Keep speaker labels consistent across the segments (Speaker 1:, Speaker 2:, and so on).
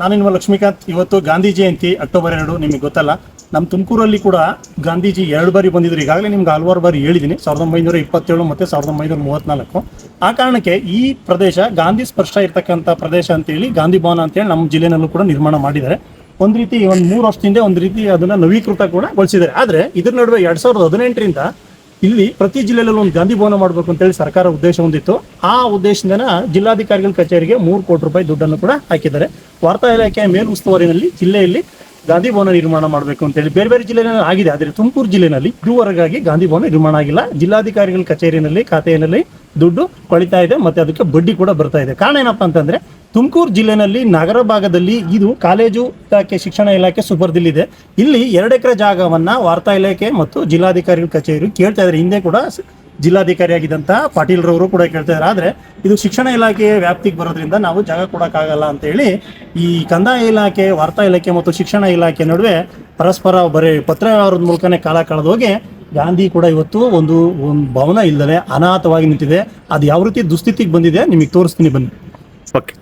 Speaker 1: ನಾನು ನಿಮ್ಮ ಲಕ್ಷ್ಮೀಕಾಂತ್. ಇವತ್ತು ಗಾಂಧಿ ಜಯಂತಿ, ಅಕ್ಟೋಬರ್ ಎರಡು, ನಿಮಗೆ ಗೊತ್ತಲ್ಲ. ನಮ್ಮ ತುಮಕೂರಲ್ಲಿ ಕೂಡ ಗಾಂಧೀಜಿ ಎರಡು ಬಾರಿ ಬಂದಿದ್ರು. ಈಗಾಗಲೇ ನಿಮ್ಗೆ ಹಲವಾರು ಬಾರಿ ಹೇಳಿದ್ದೀನಿ, ಸಾವಿರದ ಒಂಬೈನೂರ ಇಪ್ಪತ್ತೇಳು ಮತ್ತು ಸಾವಿರದ ಒಂಬೈನೂರ ಮೂವತ್ತ್ನಾಲ್ಕು ಆ ಕಾರಣಕ್ಕೆ ಈ ಪ್ರದೇಶ ಗಾಂಧಿ ಸ್ಪರ್ಶ ಇರ್ತಕ್ಕಂಥ ಪ್ರದೇಶ ಅಂತೇಳಿ ಗಾಂಧಿ ಭವನ ಅಂತೇಳಿ ನಮ್ಮ ಜಿಲ್ಲೆನಲ್ಲೂ ಕೂಡ ನಿರ್ಮಾಣ ಮಾಡಿದ್ದಾರೆ. ಒಂದು ರೀತಿ ಒಂದು ಮೂರು ವರ್ಷದಿಂದ ಒಂದು ರೀತಿ ಅದನ್ನು ನವೀಕೃತ ಕೂಡ ಗೊಳಿಸಿದ್ದಾರೆ. ಆದರೆ ಇದ್ರ ನಡುವೆ ಎರಡು ಸಾವಿರದ ಹದಿನೆಂಟರಿಂದ ಇಲ್ಲಿ ಪ್ರತಿ ಜಿಲ್ಲೆಯಲ್ಲೂ ಒಂದು ಗಾಂಧಿ ಭವನ ಮಾಡಬೇಕು ಅಂತೇಳಿ ಸರ್ಕಾರ ಉದ್ದೇಶ ಹೊಂದಿತ್ತು. ಆ ಉದ್ದೇಶದಿಂದ ಜಿಲ್ಲಾಧಿಕಾರಿಗಳ ಕಚೇರಿಗೆ ಮೂರು ಕೋಟಿ ರೂಪಾಯಿ ದುಡ್ಡನ್ನು ಕೂಡ ಹಾಕಿದ್ದಾರೆ. ವಾರ್ತಾ ಇಲಾಖೆಯ ಮೇಲುಸ್ತುವಾರಿನಲ್ಲಿ ಜಿಲ್ಲೆಯಲ್ಲಿ ಗಾಂಧಿ ಭವನ ನಿರ್ಮಾಣ ಮಾಡಬೇಕು ಅಂತೇಳಿ ಬೇರೆ ಬೇರೆ ಜಿಲ್ಲೆಯಲ್ಲಿ ಆಗಿದೆ, ಆದರೆ ತುಮಕೂರು ಜಿಲ್ಲೆಯಲ್ಲಿ ಇದುವರೆಗಾಗಿ ಗಾಂಧಿ ಭವನ ನಿರ್ಮಾಣ ಆಗಿಲ್ಲ. ಜಿಲ್ಲಾಧಿಕಾರಿಗಳ ಕಚೇರಿನಲ್ಲಿ ಖಾತೆಯಲ್ಲಿ ದುಡ್ಡು ಕೊಳಿತಾ ಇದೆ ಮತ್ತೆ ಅದಕ್ಕೆ ಬಡ್ಡಿ ಕೂಡ ಬರ್ತಾ ಇದೆ. ಕಾರಣ ಏನಪ್ಪಾ ಅಂತಂದ್ರೆ ತುಮಕೂರು ಜಿಲ್ಲೆನಲ್ಲಿ ನಗರ ಭಾಗದಲ್ಲಿ ಇದು ಕಾಲೇಜು ಇಲಾಖೆ, ಶಿಕ್ಷಣ ಇಲಾಖೆ ಸುಪರ್ದಿಲ್ಲಿದೆ ಇಲ್ಲಿ ಎರಡು ಎಕರೆ ಜಾಗವನ್ನ ವಾರ್ತಾ ಇಲಾಖೆ ಮತ್ತು ಜಿಲ್ಲಾಧಿಕಾರಿಗಳ ಕಚೇರಿ ಕೇಳ್ತಾ ಇದ್ದಾರೆ. ಹಿಂದೆ ಕೂಡ ಜಿಲ್ಲಾಧಿಕಾರಿ ಜಿಲ್ಲಾಧಿಕಾರಿಯಾಗಿದ್ದಂಥ ಪಾಟೀಲ್ ರವರು ಕೂಡ ಕೇಳ್ತಾ ಇದ್ದಾರೆ. ಆದ್ರೆ ಇದು ಶಿಕ್ಷಣ ಇಲಾಖೆಯ ವ್ಯಾಪ್ತಿಗೆ ಬರೋದ್ರಿಂದ ನಾವು ಜಾಗ ಕೊಡೋಕ್ಕಾಗಲ್ಲ ಅಂತ ಹೇಳಿ ಈ ಕಂದಾಯ ಇಲಾಖೆ, ವಾರ್ತಾ ಇಲಾಖೆ ಮತ್ತು ಶಿಕ್ಷಣ ಇಲಾಖೆ ನಡುವೆ ಪರಸ್ಪರ ಬರೀ ಪತ್ರ ವ್ಯವಹಾರದ ಮೂಲಕನೇ ಕಾಲ ಕಳೆದೋಗಿ ಗಾಂಧಿ ಕೂಡ ಇವತ್ತು ಒಂದು ಒಂದು ಭವನ ಇಲ್ಲದೆ ಅನಾಥವಾಗಿ ನಿಂತಿದೆ. ಅದು ಯಾವ ರೀತಿ ದುಸ್ಥಿತಿಗೆ ಬಂದಿದೆ ನಿಮಗೆ ತೋರಿಸ್ತೀನಿ ಬನ್ನಿ. ಓಕೆ.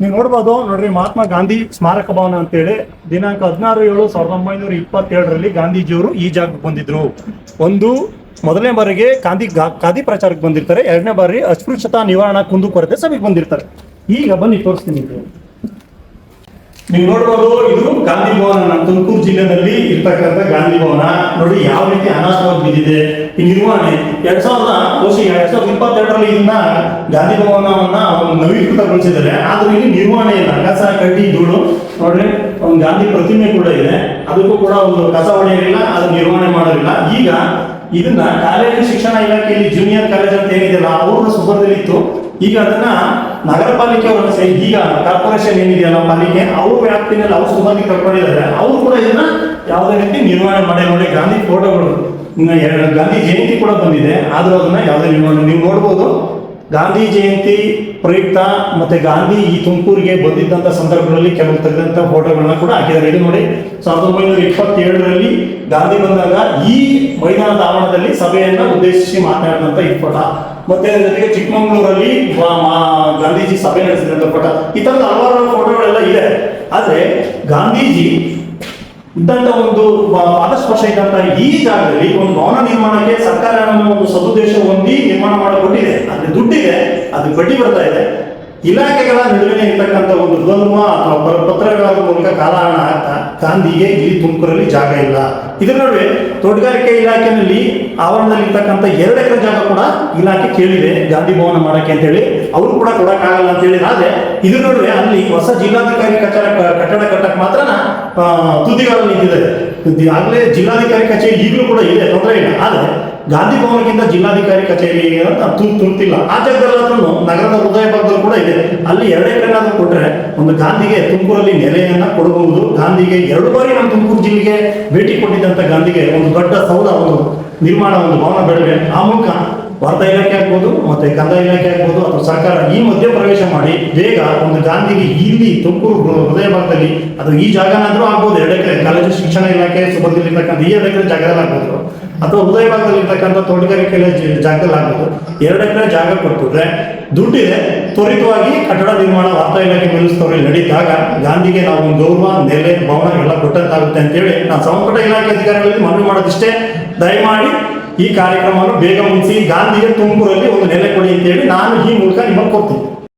Speaker 1: ನೀವು ನೋಡ್ಬೋದು ನೋಡ್ರಿ ಮಹಾತ್ಮ ಗಾಂಧಿ ಸ್ಮಾರಕ ಭವನ ಅಂತೇಳಿ ದಿನಾಂಕ ಹದಿನಾರು ಏಳು ಸಾವಿರದ ಒಂಬೈನೂರ ಇಪ್ಪತ್ತೇಳರಲ್ಲಿ ಗಾಂಧೀಜಿಯವರು ಈ ಜಾಗಕ್ಕೆ ಬಂದಿದ್ರು. ಒಂದು ಮೊದಲನೇ ಬಾರಿಗೆ ಗಾಂಧಿ ಗಾಂಧಿ ಖಾದಿ ಪ್ರಚಾರಕ್ಕೆ ಬಂದಿರ್ತಾರೆ. ಎರಡನೇ ಬಾರಿ ಅಸ್ಪೃಶ್ಯತಾ ನಿವಾರಣಾ ಕುಂದುಕೊರತೆ ಸಭೆಗೆ ಬಂದಿರ್ತಾರೆ. ಈಗ ಬನ್ನಿ ತೋರಿಸ್ತೀನಿ. ನೀವು ನೋಡ್ಬೋದು, ಇದು ಗಾಂಧಿ ಭವನ ನಮ್ಮ ತುಮಕೂರು ಜಿಲ್ಲೆಯಲ್ಲಿ ಇರ್ತಕ್ಕಂಥ ಗಾಂಧಿ ಭವನ. ನೋಡಿ ಯಾವ ರೀತಿ ಅನಾಥವಾಗಿ ಬಿದ್ದಿದೆ. ಈ ನಿರ್ವಹಣೆ ಎರಡ್ ಸಾವಿರದ ಬಹುಶಃ ಎರಡ್ ಸಾವಿರದ ಇಪ್ಪತ್ತೆರಡರಲ್ಲಿ ಇದನ್ನ ಗಾಂಧಿ ಭವನವನ್ನ ನವೀಕೃತಗೊಳಿಸಿದ್ದಾರೆ. ಆದ್ರೆ ಇಲ್ಲಿ ನಿರ್ವಹಣೆ ಇಲ್ಲ. ಕಸ, ಕಡ್ಡಿ, ಧೂಳು. ನೋಡ್ರಿ ಒಂದು ಗಾಂಧಿ ಪ್ರತಿಮೆ ಕೂಡ ಇದೆ. ಅದಕ್ಕೂ ಕೂಡ ಒಂದು ಕಸ ಹೊಡೆಯಲಿಲ್ಲ, ಅದು ನಿರ್ವಹಣೆ ಮಾಡೋದಿಲ್ಲ. ಈಗ ಇದನ್ನ ಕಾಲೇಜು ಶಿಕ್ಷಣ ಇಲಾಖೆಯಲ್ಲಿ ಜೂನಿಯರ್ ಕಾಲೇಜ್ ಅಂತ ಏನಿದೆಯಲ್ಲ ಅವರು ಸುಭದಲ್ಲಿತ್ತು ಇತ್ತು ಈಗ ಅದನ್ನ ನಗರ ಪಾಲಿಕೆ ಒಂದು ಸೈ ಈಗ ಕಾರ್ಪೊರೇಷನ್ ಏನಿದೆಯಲ್ಲ ಪಾಲಿಕೆ, ಅವ್ರ ವ್ಯಾಪ್ತಿನಲ್ಲಿ ಅವ್ರು ಸುಮಾರು ಕರ್ಕೊಂಡಿದ್ದಾರೆ. ಅವ್ರು ಕೂಡ ಇದನ್ನ ಯಾವುದೇ ರೀತಿ ನಿರ್ವಹಣೆ ಮಾಡಿ ನೋಡಿ, ಗಾಂಧಿ ಫೋಟೋಗಳು ಗಾಂಧಿ ಜಯಂತಿ ಕೂಡ ಬಂದಿದೆ, ಆದ್ರೂ ಅದನ್ನ ಯಾವುದೇ ನಿರ್ವಹಣೆ ನೀವು ನೋಡ್ಬೋದು ಗಾಂಧಿ ಜಯಂತಿ ಪ್ರಯುಕ್ತ ಮತ್ತೆ ಗಾಂಧಿ ಈ ತುಮಕೂರಿಗೆ ಬಂದಿದ್ದಂಥ ಸಂದರ್ಭಗಳಲ್ಲಿ ಕೆಲವು ತೆಗೆದಂಥ ಫೋಟೋಗಳನ್ನ ಕೂಡ ಹಾಕಿದ್ದಾರೆ. ಇದು ನೋಡಿ, ಸಾವಿರದ ಒಂಬೈನೂರ ಇಪ್ಪತ್ತೇಳರಲ್ಲಿ ಗಾಂಧಿ ಬಂದಾಗ ಈ ಮೈದಾನದ ಆವರಣದಲ್ಲಿ ಸಭೆಯನ್ನ ಉದ್ದೇಶಿಸಿ ಮಾತನಾಡಿದಂಥ ಈ ಫೋಟೋ. ಮತ್ತೆ ಜೊತೆಗೆ ಚಿಕ್ಕಮಗಳೂರಲ್ಲಿ ಗಾಂಧೀಜಿ ಸಭೆ ನಡೆಸಿದಂಥ ಫೋಟೋ. ಈ ತರದ ಹಲವಾರು ಫೋಟೋಗಳೆಲ್ಲ ಇದೆ. ಆದ್ರೆ ಗಾಂಧೀಜಿ ಇದ್ದಂತ ಒಂದು ಪಾದಸ್ಪರ್ಶ ಇದ್ದಂತ ಈ ಜಾಗದಲ್ಲಿ ಒಂದು ಭವನ ನಿರ್ಮಾಣಕ್ಕೆ ಸರ್ಕಾರ ಒಂದು ಸದುದ್ದೇಶ ಹೊಂದಿ ನಿರ್ಮಾಣ ಮಾಡಿಕೊಟ್ಟಿದೆ. ಅಂದ್ರೆ ದುಡ್ಡಿದೆ, ಅದು ಬಡ್ಡಿ ಬರ್ತಾ ಇದೆ. ಇಲಾಖೆಗಳ ನಡುವೆ ಇರ್ತಕ್ಕಂಥ ಒಂದು ಧ್ವನ್ಮ ಅಥವಾ ಪತ್ರಗಳ ಮೂಲಕ ಕಾಲಹರಣ ಆಗ್ತಾ ಗಾಂಧಿಗೆ ಇಲ್ಲಿ ತುಮಕೂರಲ್ಲಿ ಜಾಗ ಇಲ್ಲ. ಇದರ ನಡುವೆ ತೋಟಗಾರಿಕೆ ಇಲಾಖೆಯಲ್ಲಿ ಆವರಣದಲ್ಲಿ ಇರ್ತಕ್ಕಂಥ ಎರಡು ಎಕರೆ ಜಾಗ ಕೂಡ ಇಲಾಖೆ ಕೇಳಿದೆ. ಗಾಂಧಿ ಭವನ ಮಾಡಕ್ಕೆ ಅಂತ ಹೇಳಿ ಅವರು ಕೂಡ ಕೊಡಕ್ಕಾಗಲ್ಲ ಅಂತ ಹೇಳಿ ಆದ್ರೆ ಇದ್ರ ನಡುವೆ ಅಲ್ಲಿ ಹೊಸ ಜಿಲ್ಲಾಧಿಕಾರಿ ಕಚೇರಿ, ಕಟ್ಟಡ ತುದಿಗಾಲಲ್ಲಿ ನಿಂತಿದೆ. ಆಗ್ಲೇ ಜಿಲ್ಲಾಧಿಕಾರಿ ಕಚೇರಿ ಈಗಲೂ ಕೂಡ ಇದೆ, ತೊಂದರೆ ಇಲ್ಲ. ಆದರೆ ಗಾಂಧಿ ಭವನಕ್ಕಿಂತ ಜಿಲ್ಲಾಧಿಕಾರಿ ಕಚೇರಿ ಅಂತ ತುಂಬುತ್ತಿಲ್ಲ ಆ ಜಾಗದಲ್ಲಾದ್ರೂ ನಗರದ ಹೃದಯ ಭಾಗದಲ್ಲಿ ಕೂಡ ಇದೆ. ಅಲ್ಲಿ ಎರಡೇ ಎಕರೆನಾದ್ರೂ ಕೊಟ್ಟರೆ ಒಂದು ಗಾಂಧಿಗೆ ತುಮಕೂರಲ್ಲಿ ನೆಲೆಯನ್ನ ಕೊಡಬಹುದು. ಗಾಂಧಿಗೆ ಎರಡು ಬಾರಿ ನಮ್ಮ ತುಮಕೂರು ಜಿಲ್ಲೆಗೆ ಭೇಟಿ ಕೊಟ್ಟಿದ್ದಂತ ಗಾಂಧಿಗೆ ಒಂದು ದೊಡ್ಡ ಸೌಧ, ಒಂದು ನಿರ್ಮಾಣ, ಒಂದು ಭವನ ಬೆಳವೆ ಆ ಮೂಲಕ ವಾರ್ತಾ ಇಲಾಖೆ ಆಗ್ಬೋದು ಮತ್ತೆ ಕಂದಾಯ ಇಲಾಖೆ ಆಗ್ಬೋದು ಅಥವಾ ಸರ್ಕಾರ ಈ ಮಧ್ಯ ಪ್ರವೇಶ ಮಾಡಿ ಬೇಗ ಒಂದು ಗಾಂಧಿಗೆ ಇಲ್ಲಿ ತುಮಕೂರು ಹೃದಯ ಭಾಗದಲ್ಲಿ ಅದು ಈ ಜಾಗನಾದ್ರೂ ಆಗ್ಬೋದು, ಎರಡು ಎಕರೆ ಕಾಲೇಜು, ಶಿಕ್ಷಣ ಇಲಾಖೆ ಸುಬರ್ದಿರ್ತಕ್ಕಂಥ ಈ ಎರಡು ಎಕರೆ ಜಾಗದಲ್ಲಿ ಆಗ್ಬೋದು. ಅಥವಾ ಹೃದಯ ಭಾಗದಲ್ಲಿ ಇರ್ತಕ್ಕಂಥ ತೋಟಗಾರಿಕೆ ಜಾಗದಲ್ಲಿ ಆಗ್ಬೋದು. ಎರಡು ಎಕರೆ ಜಾಗ ಕೊಟ್ಬಿಟ್ರೆ ದುಡ್ಡಿದೆ, ತ್ವರಿತವಾಗಿ ಕಟ್ಟಡ ನಿರ್ಮಾಣ ವಾರ್ತಾ ಇಲಾಖೆ ಮೇಲಿಸ್ತವ್ರಲ್ಲಿ ನಡೀತಾಗ ಗಾಂಧಿಗೆ ನಾವು ಒಂದು ಗೌರವ, ನೆಲೆ ಭವನ ಎಲ್ಲ ಕೊಟ್ಟಂತಾಗುತ್ತೆ ಅಂತೇಳಿ ನಾವು ಸಂಪುಟ ಇಲಾಖೆ ಅಧಿಕಾರಿಗಳಲ್ಲಿ ಮನವಿ ಮಾಡೋದಿಷ್ಟೇ. ದಯಮಾಡಿ ಈ ಕಾರ್ಯಕ್ರಮವನ್ನು ಬೇಗ ಮುಗಿಸಿ ಗಾಂಧಿಗೆ ತುಮಕೂರಲ್ಲಿ ಒಂದು ನೆಲೆ ಕೊಡಿ ಅಂತೇಳಿ ನಾನು ಈ ಮೂಲಕ ನಿಮಗೆ ಕೊಡ್ತೀನಿ.